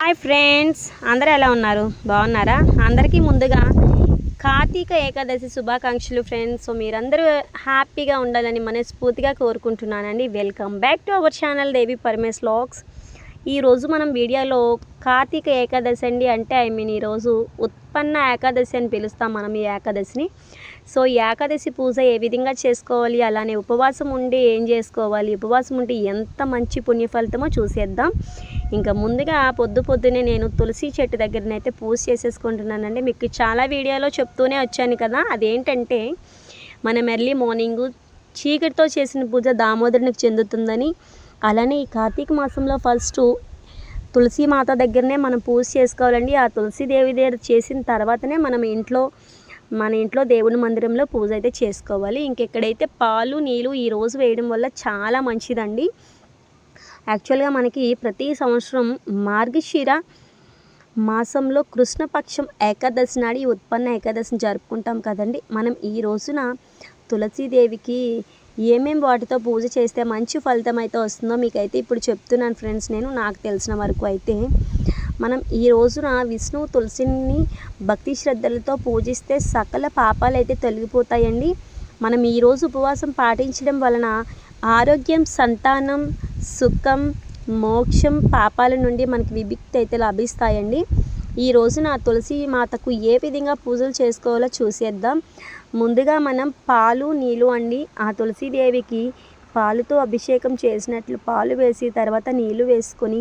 Hi friends అందరూ ఎలా ఉన్నారు? బాగున్నారా? అందరికీ ముందుగా కార్తీక ఏకాదశి శుభాకాంక్షలు ఫ్రెండ్స్. సో మీరందరూ హ్యాపీగా ఉండాలని మనస్ఫూర్తిగా కోరుకుంటున్నానండి. Welcome back to our channel Devi Paramesh logs ఈరోజు మనం వీడియోలో కార్తీక ఏకాదశి అండి అంటే ఐ మీన్ ఈరోజు ఉత్పన్న ఏకాదశి అని పిలుస్తాం మనం ఈ ఏకాదశిని. సో ఈ ఏకాదశి పూజ ఏ విధంగా చేసుకోవాలి? అలానే ఉపవాసం ఉండి ఏం చేసుకోవాలి? ఉపవాసం ఉంటే ఎంత మంచి పుణ్య ఫలితమో చూసేద్దాం. ఇంకా ముందుగా పొద్దు పొద్దునే నేను తులసి చెట్టు దగ్గరనైతే పూజ చేసేసుకుంటున్నానండి. మీకు చాలా వీడియోలో చెప్తూనే వచ్చాను కదా అదేంటంటే మనం ఎర్లీ మార్నింగు చీకటితో చేసిన పూజ దామోదరునికి చెందుతుందని అలానే ఈ కార్తీక మాసంలో ఫస్ట్ తులసి మాత దగ్గరనే మనం పూజ చేసుకోవాలండి. ఆ తులసి దేవి దగ్గర చేసిన తర్వాతనే మనం ఇంట్లో మన ఇంట్లో దేవుని మందిరంలో పూజ అయితే చేసుకోవాలి. ఇంకెక్కడైతే పాలు నీళ్ళు ఈరోజు వేయడం వల్ల చాలా మంచిదండి. యాక్చువల్గా మనకి ప్రతి సంవత్సరం మార్గశిర మాసంలో కృష్ణపక్షం ఏకాదశి నాడు ఈ ఉత్పన్న ఏకాదశిని జరుపుకుంటాం కదండి. మనం ఈ రోజున తులసీదేవికి ఏమేమి వాటితో పూజ చేస్తే మంచి ఫలితం అయితే వస్తుందో మీకైతే ఇప్పుడు చెప్తున్నాను ఫ్రెండ్స్. నేను నాకు తెలిసిన వరకు అయితే మనం ఈ రోజున విష్ణు తులసిని భక్తి శ్రద్ధలతో పూజిస్తే సకల పాపాలు అయితే తొలగిపోతాయండి. మనం ఈరోజు ఉపవాసం పాటించడం వలన ఆరోగ్యం సంతానం సుఖం మోక్షం పాపాల నుండి మనకి విముక్తి అయితే లభిస్తాయండి. ఈ రోజున తులసి మాతకు ఏ విధంగా పూజలు చేసుకోవాలో చూసేద్దాం. ముందుగా మనం పాలు నీళ్ళు అండి. ఆ తులసీదేవికి పాలుతో అభిషేకం చేసినట్లు పాలు వేసి తర్వాత నీళ్ళు వేసుకొని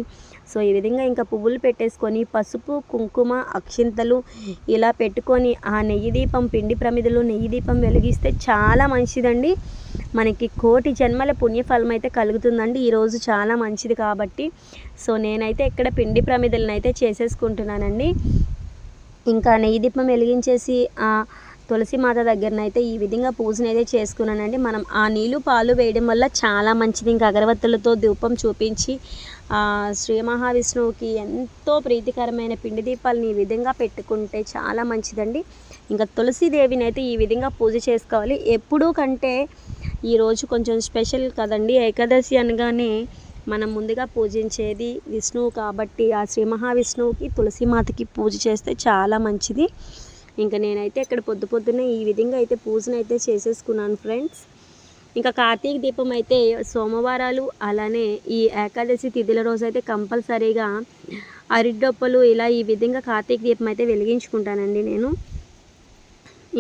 సో ఈ విధంగా ఇంకా పువ్వులు పెట్టేసుకొని పసుపు కుంకుమ అక్షింతలు ఇలా పెట్టుకొని ఆ నెయ్యి దీపం పిండి ప్రమిదలు నెయ్యి దీపం వెలిగిస్తే చాలా మంచిదండి. మనకి కోటి జన్మల పుణ్యఫలం అయితే కలుగుతుందండి ఈరోజు చాలా మంచిది కాబట్టి సో నేనైతే ఇక్కడ పిండి ప్రమిదలను అయితే చేసేసుకుంటున్నానండి. ఇంకా నెయ్యి దీపం వెలిగించేసి ఆ తులసి మాత దగ్గరనైతే ఈ విధంగా పూజను అయితే చేసుకున్నానండి. మనం ఆ నీళ్ళు పాలు వేయడం వల్ల చాలా మంచిది. ఇంకా అగరవత్తులతో ధూపం చూపించి శ్రీ మహావిష్ణువుకి ఎంతో ప్రీతికరమైన పిండి దీపాలను ఈ విధంగా పెట్టుకుంటే చాలా మంచిదండి. ఇంకా తులసిదేవిని అయితే ఈ విధంగా పూజ చేసుకోవాలి. ఎప్పుడూ కంటే ఈరోజు కొంచెం స్పెషల్ కదండి. ఏకాదశి అనగానే మనం ముందుగా పూజించేది విష్ణువు కాబట్టి ఆ శ్రీ మహావిష్ణువుకి తులసిమాతకి పూజ చేస్తే చాలా మంచిది. ఇంకా నేనైతే ఇక్కడ పొద్దు పొద్దున్నే ఈ విధంగా అయితే పూజను అయితే చేసేసుకున్నాను ఫ్రెండ్స్. ఇంకా కార్తీక దీపం అయితే సోమవారాలు అలానే ఈ ఏకాదశి తిథుల రోజు అయితే కంపల్సరీగా అరిడొప్పలు ఇలా ఈ విధంగా కార్తీక దీపం అయితే వెలిగించుకుంటానండి నేను.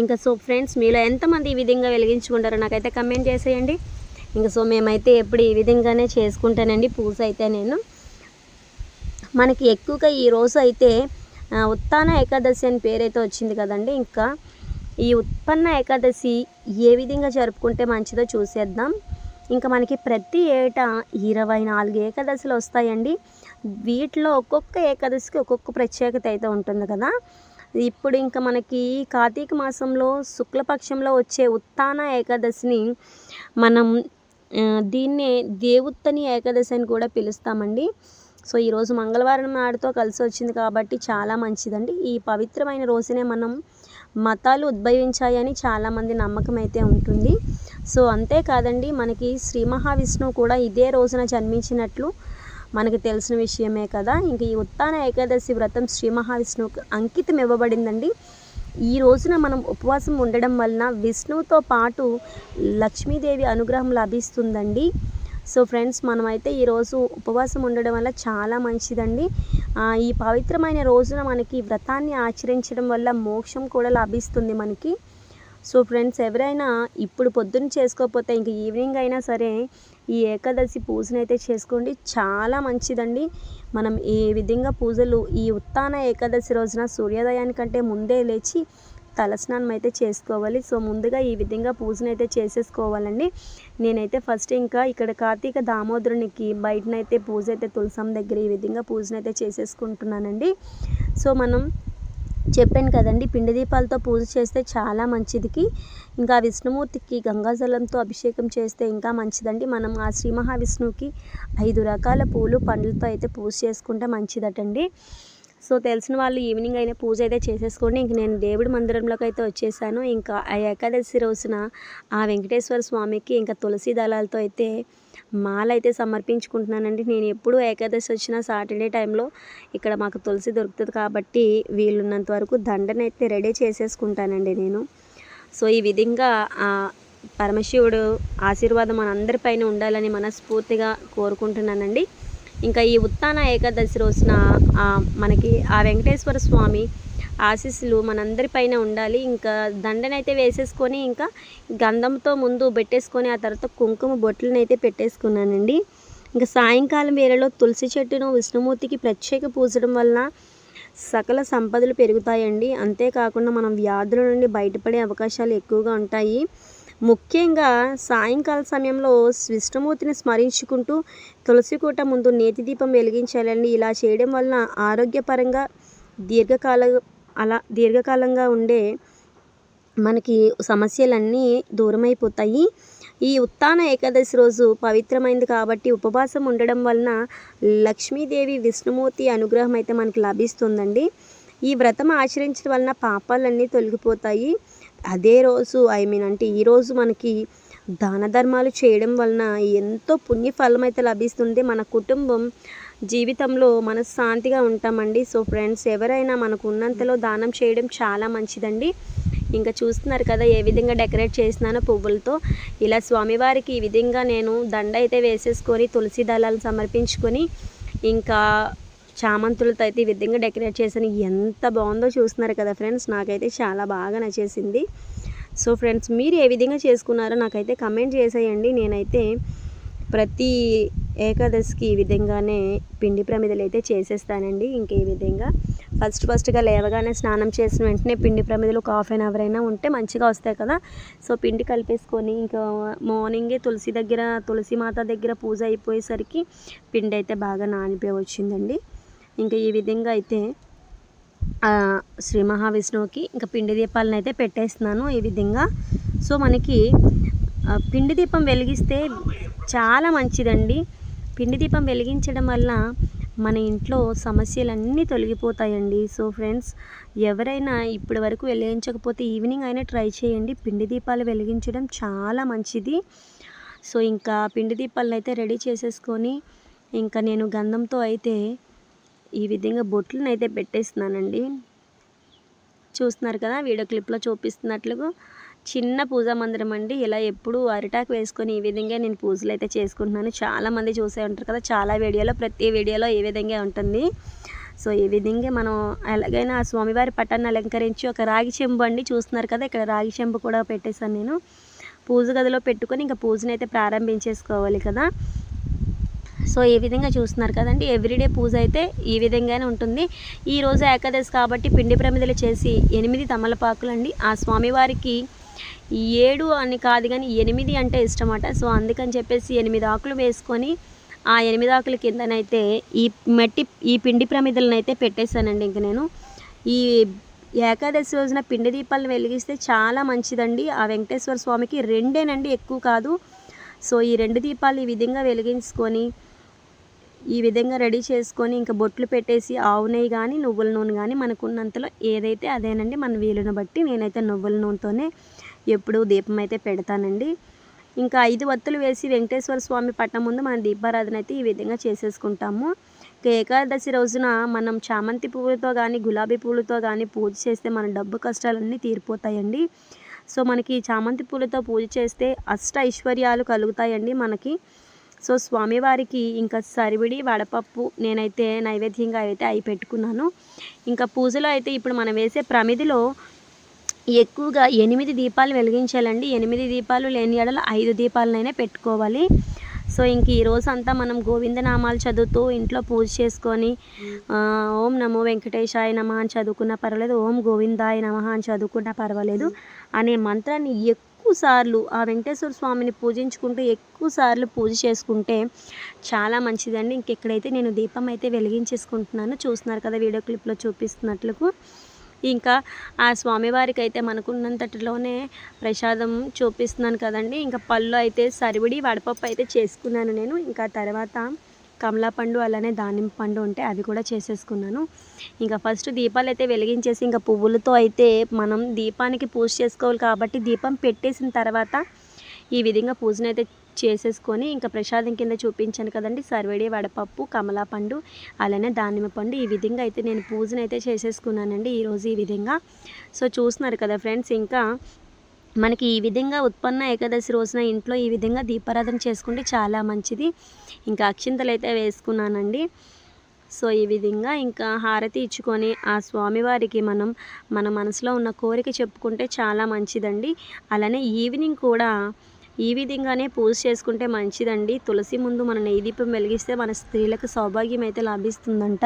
ఇంకా సో ఫ్రెండ్స్ మీలో ఎంతమంది ఈ విధంగా వెలిగించుకుంటారో నాకైతే కమెంట్ చేసేయండి. ఇంకా సో మేమైతే ఎప్పుడు ఈ విధంగానే చేసుకుంటానండి పూజ అయితే నేను. మనకి ఎక్కువగా ఈ రోజు అయితే ఉత్తాన ఏకాదశి అని పేరైతే వచ్చింది కదండి. ఇంకా ఈ ఉత్పన్న ఏకాదశి ఏ విధంగా జరుపుకుంటే మంచిదో చూసేద్దాం. ఇంకా మనకి ప్రతి ఏటా ఇరవై నాలుగు ఏకాదశులు వస్తాయండి. వీటిలో ఒక్కొక్క ఏకాదశికి ఒక్కొక్క ప్రత్యేకత అయితే ఉంటుంది కదా. ఇప్పుడు ఇంకా మనకి కార్తీక మాసంలో శుక్లపక్షంలో వచ్చే ఉత్తాన ఏకాదశిని మనం దీన్నే దేవుత్తని ఏకాదశి అని కూడా పిలుస్తామండి. సో ఈరోజు మంగళవారం నాడుతో కలిసి వచ్చింది కాబట్టి చాలా మంచిదండి. ఈ పవిత్రమైన రోజునే మనం మతాలు ఉద్భవించాయని చాలామంది నమ్మకం అయితే ఉంటుంది. సో అంతేకాదండి మనకి శ్రీ మహావిష్ణువు కూడా ఇదే రోజున జన్మించినట్లు మనకి తెలిసిన విషయమే కదా. ఇంక ఈ ఉత్తాన ఏకాదశి వ్రతం శ్రీ మహావిష్ణువుకు అంకితం ఇవ్వబడిందండి. ఈ రోజున మనం ఉపవాసం ఉండడం వలన విష్ణువుతో పాటు లక్ష్మీదేవి అనుగ్రహం లభిస్తుందండి. సో ఫ్రెండ్స్ మనమైతే ఈరోజు ఉపవాసం ఉండడం వల్ల చాలా మంచిదండి. ఈ పవిత్రమైన రోజున మనకి వ్రతాన్ని ఆచరించడం వల్ల మోక్షం కూడా లభిస్తుంది మనకి. సో ఫ్రెండ్స్ ఎవరైనా ఇప్పుడు పొద్దున్న చేసుకోకపోతే ఇంక ఈవినింగ్ అయినా సరే ఈ ఏకాదశి పూజను అయితే చేసుకోండి. చాలా మంచిదండి. మనం ఏ విధంగా పూజలు ఈ ఉత్తాన ఏకాదశి రోజున సూర్యోదయానికంటే ముందే లేచి తలస్నానం అయితే చేసుకోవాలి. సో ముందుగా ఈ విధంగా పూజను అయితే చేసేసుకోవాలండి. నేనైతే ఫస్ట్ ఇంకా ఇక్కడ కార్తీక దామోదరునికి బయటనైతే పూజ అయితే తులసం దగ్గర ఈ విధంగా పూజను అయితే చేసేసుకుంటున్నానండి. సో మనం చెప్పాను కదండి పిండి దీపాలతో పూజ చేస్తే చాలా మంచిదికి. ఇంకా విష్ణుమూర్తికి గంగాజలంతో అభిషేకం చేస్తే ఇంకా మంచిదండి. మనం ఆ శ్రీ మహావిష్ణువుకి ఐదు రకాల పూలు పండ్లతో అయితే పూజ చేసుకుంటే మంచిదటండి. సో తెలిసిన వాళ్ళు ఈవినింగ్ అయినా పూజ అయితే చేసేసుకోండి. ఇంక నేను దేవుడి మందిరంలోకి అయితే వచ్చేసాను. ఇంకా ఆ ఏకాదశి రోజున ఆ వెంకటేశ్వర స్వామికి ఇంకా తులసి దళాలతో అయితే మాల అయితే సమర్పించుకుంటున్నానండి. నేను ఎప్పుడు ఏకాదశి వచ్చిన సాటర్డే టైంలో ఇక్కడ మాకు తులసి దొరుకుతుంది కాబట్టి వీలున్నంత వరకు దండనైతే రెడీ చేసేసుకుంటానండి నేను. సో ఈ విధంగా పరమశివుడు ఆశీర్వాదం మనందరిపైన ఉండాలని మనస్ఫూర్తిగా కోరుకుంటున్నానండి. ఇంకా ఈ ఉత్తాన ఏకాదశి రోజున మనకి ఆ వెంకటేశ్వర స్వామి ఆశీస్సులు మనందరిపైన ఉండాలి. ఇంకా దండనైతే వేసేసుకొని ఇంకా గంధంతో ముందు పెట్టేసుకొని ఆ తర్వాత కుంకుమ బొట్లను అయితే పెట్టేసుకున్నానండి. ఇంకా సాయంకాలం వేళలో తులసి చెట్టును విష్ణుమూర్తికి ప్రత్యేక పూజడం వలన సకల సంపదలు పెరుగుతాయండి. అంతేకాకుండా మనం వ్యాధుల నుండి బయటపడే అవకాశాలు ఎక్కువగా ఉంటాయి. ముఖ్యంగా సాయంకాల సమయంలో విష్ణుమూర్తిని స్మరించుకుంటూ తులసికోట ముందు నేతి దీపం వెలిగించాలండి ఇలా చేయడం వలన ఆరోగ్యపరంగా దీర్ఘకాల అలా దీర్ఘకాలంగా ఉండే మనకి సమస్యలన్నీ దూరమైపోతాయి. ఈ ఉత్తాన ఏకాదశి రోజు పవిత్రమైంది కాబట్టి ఉపవాసం ఉండడం వలన లక్ష్మీదేవి విష్ణుమూర్తి అనుగ్రహం అయితే మనకి లభిస్తుందండి. ఈ వ్రతం ఆచరించడం వలన పాపాలన్నీ తొలగిపోతాయి. అదే రోజు ఐ మీన్ అంటే ఈరోజు మనకి దాన ధర్మాలు చేయడం వలన ఎంతో పుణ్యఫలం అయితే లభిస్తుంది మన కుటుంబం జీవితంలో మనశ్శాంతిగా ఉంటామండి. సో ఫ్రెండ్స్ ఎవరైనా మనకు ఉన్నంతలో దానం చేయడం చాలా మంచిదండి. ఇంకా చూస్తున్నారు కదా ఏ విధంగా డెకరేట్ చేసినానో పువ్వులతో. ఇలా స్వామివారికి ఈ విధంగా నేను దండ అయితే వేసేసుకొని తులసి దళాలు సమర్పించుకొని ఇంకా చామంతులతో అయితే ఈ విధంగా డెకరేట్ చేశాను. ఎంత బాగుందో చూస్తున్నారు కదా ఫ్రెండ్స్. నాకైతే చాలా బాగా నచ్చేసింది. సో ఫ్రెండ్స్ మీరు ఏ విధంగా చేసుకున్నారో నాకైతే కమెంట్ చేసేయండి. నేనైతే ప్రతి ఏకాదశికి ఈ విధంగానే పిండి ప్రమిదలు అయితే చేసేస్తానండి ఇంకే విధంగా. ఫస్ట్ ఫస్ట్గా లేవగానే స్నానం చేసిన వెంటనే పిండి ప్రమిదలు ఒక హాఫ్ అన్ అవర్ అయినా ఉంటే మంచిగా వస్తాయి కదా. సో పిండి కలిపేసుకొని ఇంకా మార్నింగే తులసి దగ్గర తులసి మాత దగ్గర పూజ అయిపోయేసరికి పిండి అయితే బాగా నానిపోయి వచ్చిందండి. ఇంకా ఈ విధంగా అయితే శ్రీ మహావిష్ణువుకి ఇంకా పిండి దీపాలను అయితే పెట్టేస్తున్నాను ఈ విధంగా. సో మనకి పిండి దీపం వెలిగిస్తే చాలా మంచిదండి. పిండి దీపం వెలిగించడం వల్ల మన ఇంట్లో సమస్యలన్నీ తొలగిపోతాయండి. సో ఫ్రెండ్స్ ఎవరైనా ఇప్పటి వరకు వెలిగించకపోతే ఈవినింగ్ అయినా ట్రై చేయండి. పిండి దీపాలు వెలిగించడం చాలా మంచిది. సో ఇంకా పిండి దీపాలను అయితే రెడీ చేసేసుకొని ఇంకా నేను గంధంతో అయితే ఈ విధంగా బొట్లను అయితే పెట్టేస్తున్నానండి. చూస్తున్నారు కదా వీడియో క్లిప్లో చూపిస్తున్నట్లుగా చిన్న పూజా మందిరం అండి. ఇలా ఎప్పుడు అరిటాకు వేసుకొని ఈ విధంగా నేను పూజలు అయితే చేసుకుంటున్నాను. చాలామంది చూసే ఉంటారు కదా చాలా వీడియోలో ప్రతి వీడియోలో ఈ విధంగా ఉంటుంది. సో ఈ విధంగా మనం ఎలాగైనా ఆ స్వామివారి పట్టాన్ని అలంకరించి ఒక రాగి చెంబు అండి చూస్తున్నారు కదా ఇక్కడ రాగి చెంబు కూడా పెట్టేశాను నేను. పూజ గదిలో పెట్టుకొని ఇంకా పూజను అయితే ప్రారంభించేసుకోవాలి కదా. సో ఈ విధంగా చూస్తున్నారు కదండి? ఎవ్రీడే పూజ అయితే ఈ విధంగానే ఉంటుంది. ఈరోజు ఏకాదశి కాబట్టి పిండి ప్రమిదలు చేసి ఎనిమిది తమలపాకులు అండి. ఆ స్వామివారికి ఏడు అని కాదు కానీ ఎనిమిది అంటే ఇష్టమట. సో అందుకని చెప్పేసి ఎనిమిది ఆకులు వేసుకొని ఆ ఎనిమిది ఆకుల కిందనైతే ఈ మట్టి ఈ పిండి ప్రమిదలనైతే పెట్టేశానండి ఇంక నేను. ఈ ఏకాదశి రోజున పిండి దీపాలను వెలిగిస్తే చాలా మంచిదండి. ఆ వెంకటేశ్వర స్వామికి రెండేనండి ఎక్కువ కాదు. సో ఈ రెండు దీపాలు ఈ విధంగా వెలిగించుకొని ఈ విధంగా రెడీ చేసుకొని ఇంకా బొట్లు పెట్టేసి ఆవు నెయ్యి కానీ నువ్వుల నూనె కానీ మనకున్నంతలో ఏదైతే అదేనండి మన వీలుని బట్టి నేనైతే నువ్వుల నూనెతోనే ఎప్పుడు దీపం అయితే పెడతానండి. ఇంకా ఐదు వత్తులు వేసి వెంకటేశ్వర స్వామి పట్టం ముందు మనం దీపారాధన అయితే ఈ విధంగా చేసేసుకుంటాము. ఏకాదశి రోజున మనం చామంతి పువ్వులతో కానీ గులాబీ పువ్వులతో కానీ పూజ చేస్తే మన డబ్బు కష్టాలన్నీ తీరిపోతాయండి. సో మనకి చామంతి పూలతో పూజ చేస్తే అష్ట ఐశ్వర్యాలు కలుగుతాయండి మనకి. సో స్వామివారికి ఇంకా సరివిడి వడపప్పు నేనైతే నైవేద్యంగా అయితే అవి పెట్టుకున్నాను. ఇంకా పూజలో అయితే ఇప్పుడు మనం వేసే ప్రమిదిలో ఎక్కువగా ఎనిమిది దీపాలు వెలిగించాలండి. ఎనిమిది దీపాలు లేని ఎడల ఐదు దీపాలనైనా పెట్టుకోవాలి. సో ఇంక ఈరోజు అంతా మనం గోవిందనామాలు చదువుతూ ఇంట్లో పూజ చేసుకొని ఓం నమో వెంకటేశాయ నమ అని చదువుకున్నా పర్వాలేదు ఓం గోవిందాయ నమ అని చదువుకున్నా పర్వాలేదు. అనే మంత్రాన్ని ఎక్కువ సార్లు ఆ వెంకటేశ్వర స్వామిని పూజించుకుంటూ ఎక్కువ సార్లు పూజ చేసుకుంటే చాలా మంచిదండి. ఇంకెక్కడైతే నేను దీపం అయితే వెలిగించేసుకుంటున్నాను చూస్తున్నారు కదా వీడియో క్లిప్లో చూపిస్తున్నట్లకు. ఇంకా ఆ స్వామివారికి అయితే మనకున్నంతటిలోనే ప్రసాదం చూపిస్తున్నాను కదండి. ఇంకా పళ్ళు అయితే సరివిడి వడపప్పు అయితే చేసుకున్నాను నేను. ఇంకా తర్వాత కమలా పండు అలానే దానిమ్మ పండు ఉంటే అవి కూడా చేసేసుకున్నాను. ఇంకా ఫస్ట్ దీపాలు అయితే వెలిగించేసి ఇంకా పువ్వులతో అయితే మనం దీపానికి పూజ చేసుకోవాలి కాబట్టి దీపం పెట్టేసిన తర్వాత ఈ విధంగా పూజనైతే చేసేసుకొని ఇంకా ప్రసాదం కింద చూపించాను కదండి. సర్వేడి వడపప్పు కమలా పండు అలానే దానిమ్మ పండు ఈ విధంగా అయితే నేను పూజను అయితే చేసేసుకున్నానండి. ఈరోజు ఈ విధంగా. సో చూస్తున్నారు కదా ఫ్రెండ్స్ ఇంకా మనకి ఈ విధంగా ఉత్పన్న ఏకాదశి రోజున ఇంట్లో ఈ విధంగా దీపారాధన చేసుకుంటే చాలా మంచిది. ఇంకా అక్షింతలు అయితే వేసుకున్నానండి. సో ఈ విధంగా ఇంకా హారతి ఇచ్చుకొని ఆ స్వామివారికి మనం మన మనసులో ఉన్న కోరిక చెప్పుకుంటే చాలా మంచిదండి. అలానే ఈవినింగ్ కూడా ఈ విధంగానే పూజ చేసుకుంటే మంచిదండి. తులసి ముందు మన నెయ్యి దీపం వెలిగిస్తే మన స్త్రీలకు సౌభాగ్యం అయితే లభిస్తుందంట.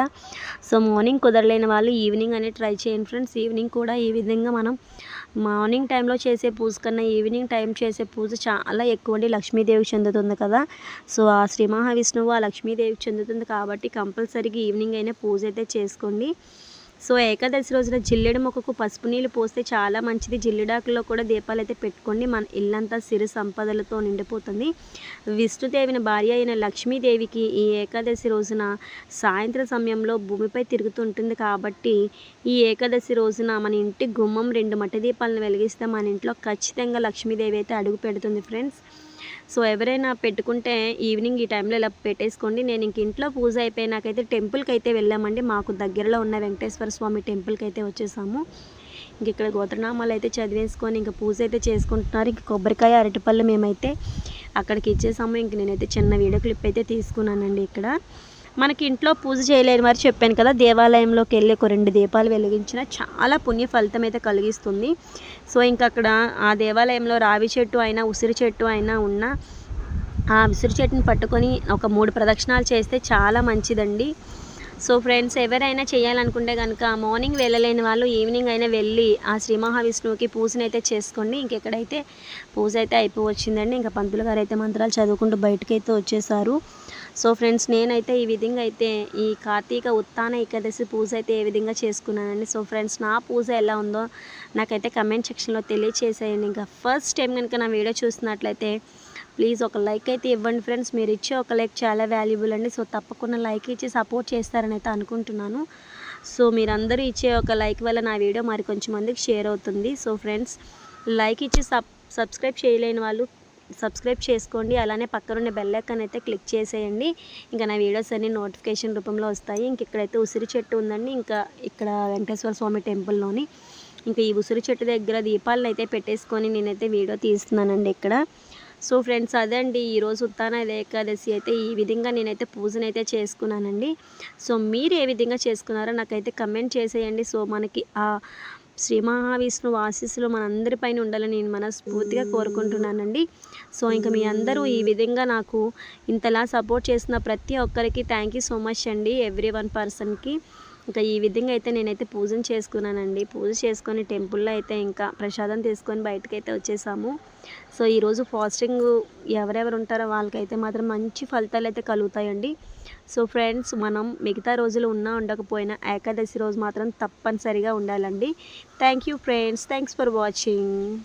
సో మార్నింగ్ కుదరలేని వాళ్ళు ఈవినింగ్ అనేది ట్రై చేయండి ఫ్రెండ్స్. ఈవినింగ్ కూడా ఈ విధంగా మనం మార్నింగ్ టైంలో చేసే పూజ కన్నా ఈవినింగ్ టైం చేసే పూజ చాలా ఎక్కువ అండి. లక్ష్మీదేవికి చెందుతుంది కదా. సో ఆ శ్రీ మహావిష్ణువు ఆ లక్ష్మీదేవికి చెందుతుంది కాబట్టి కంపల్సరీగా ఈవినింగ్ అయినా పూజ అయితే చేసుకోండి. సో ఏకాదశి రోజున జిల్లెడు మొక్కకు పసుపు నీళ్ళు పోస్తే చాలా మంచిది. జిల్లెడాకులో కూడా దీపాలు అయితే పెట్టుకోండి మన ఇల్లంతా సిరి సంపదలతో నిండిపోతుంది. విష్ణుదేవిని భార్య అయిన లక్ష్మీదేవికి ఈ ఏకాదశి రోజున సాయంత్రం సమయంలో భూమిపై తిరుగుతుంటుంది కాబట్టి ఈ ఏకాదశి రోజున మన ఇంటి గుమ్మం రెండు మట్టి దీపాలను వెలిగిస్తే మన ఇంట్లో ఖచ్చితంగా లక్ష్మీదేవి అయితే అడుగు పెడుతుంది ఫ్రెండ్స్. సో ఎవరైనా పెట్టుకుంటే ఈవినింగ్ ఈ టైంలో ఇలా పెట్టేసుకోండి. నేను ఇంక ఇంట్లో పూజ అయిపోయినాకైతే టెంపుల్కి అయితే వెళ్ళామండి. మాకు దగ్గరలో ఉన్న వెంకటేశ్వర స్వామి టెంపుల్కి అయితే వచ్చేసాము. ఇంక ఇక్కడ గోత్రనామాలు అయితే చదివేసుకొని ఇంకా పూజ అయితే చేసుకుంటున్నారు. ఇంక కొబ్బరికాయ అరటిపళ్ళు మేమైతే అక్కడికి ఇచ్చేసాము. ఇంక నేనైతే చిన్న వీడియో క్లిప్ అయితే తీసుకున్నానండి ఇక్కడ. మనకి ఇంట్లో పూజ చేయలేని వారు చెప్పాను కదా దేవాలయంలోకి వెళ్ళి ఒక రెండు దీపాలు వెలిగించిన చాలా పుణ్య ఫలితం అయితే కలిగిస్తుంది. సో ఇంకా అక్కడ ఆ దేవాలయంలో రావి చెట్టు అయినా ఉసిరి చెట్టు అయినా ఉన్న ఆ ఉసిరి చెట్టుని పట్టుకొని ఒక మూడు ప్రదక్షిణాలు చేస్తే చాలా మంచిదండి. సో ఫ్రెండ్స్ ఎవరైనా చేయాలనుకుంటే కనుక మార్నింగ్ వెళ్ళలేని వాళ్ళు ఈవినింగ్ అయినా వెళ్ళి ఆ శ్రీ మహావిష్ణువుకి పూజను అయితే చేసుకోండి. ఇంకెక్కడైతే పూజ అయితే అయిపోవచ్చిందండి ఇంకా పంతులు గారు అయితే మంత్రాలు చదువుకుంటూ బయటకు అయితే వచ్చేసారు. సో ఫ్రెండ్స్ నేనైతే ఈ విధంగా అయితే ఈ కార్తీక ఉత్తాన ఏకాదశి పూజ అయితే ఏ విధంగా చేసుకున్నానండి. సో ఫ్రెండ్స్ నా పూజ ఎలా ఉందో నాకైతే కమెంట్ సెక్షన్లో తెలియచేసేయండి. ఇంకా ఫస్ట్ టైం కనుక నా వీడియో చూస్తున్నట్లయితే ప్లీజ్ ఒక లైక్ అయితే ఇవ్వండి ఫ్రెండ్స్. మీరు ఇచ్చే ఒక లైక్ చాలా వాల్యుబుల్ అండి. సో తప్పకుండా లైక్ ఇచ్చి సపోర్ట్ చేస్తారని అయితే అనుకుంటున్నాను. సో మీరందరూ ఇచ్చే ఒక లైక్ వల్ల నా వీడియో మరి కొంచెం మందికి షేర్ అవుతుంది. సో ఫ్రెండ్స్ లైక్ ఇచ్చి సబ్ సబ్స్క్రైబ్ చేయలేని వాళ్ళు సబ్స్క్రైబ్ చేసుకోండి. అలానే పక్కనున్న బెల్ ఐకాన్ అయితే క్లిక్ చేసేయండి. ఇంకా నా వీడియోస్ అన్ని నోటిఫికేషన్ రూపంలో వస్తాయి. ఇంక ఇక్కడైతే ఉసిరి చెట్టు ఉందండి. ఇంకా ఇక్కడ వెంకటేశ్వర స్వామి టెంపుల్లోని ఇంకా ఈ ఉసిరి చెట్టు దగ్గర దీపాలను అయితే పెట్టేసుకొని నేనైతే వీడియో తీస్తున్నానండి ఇక్కడ. సో ఫ్రెండ్స్ అదే అండి ఈరోజు ఉత్తాన ఏకాదశి అయితే ఈ విధంగా నేనైతే పూజనైతే చేసుకున్నానండి. సో మీరు ఏ విధంగా చేసుకున్నారో నాకైతే కమెంట్ చేసేయండి. సో మనకి ఆ శ్రీ మహావిష్ణువు ఆశీస్సులు మనందరిపైన ఉండాలని నేను మనస్ఫూర్తిగా కోరుకుంటున్నానండి. సో ఇంకా మీ అందరూ ఈ విధంగా నాకు ఇంతలా సపోర్ట్ చేసిన ప్రతి ఒక్కరికి థ్యాంక్ యూ సో మచ్ అండి ఎవ్రీ వన్ పర్సన్కి ఇంకా ఈ విధంగా అయితే నేనైతే పూజను చేసుకున్నానండి. పూజ చేసుకొని టెంపుల్లో అయితే ఇంకా ప్రసాదం తీసుకొని బయటకైతే వచ్చేసాము. సో ఈరోజు ఫాస్టింగ్ ఎవరెవరు ఉంటారో వాళ్ళకైతే మాత్రం మంచి ఫలితాలు అయితే కలుగుతాయండి. సో ఫ్రెండ్స్ మనం మిగతా రోజులు ఉన్నా ఉండకపోయినా ఏకాదశి రోజు మాత్రం తప్పనిసరిగా ఉండాలండి. Thank you friends. Thanks for watching.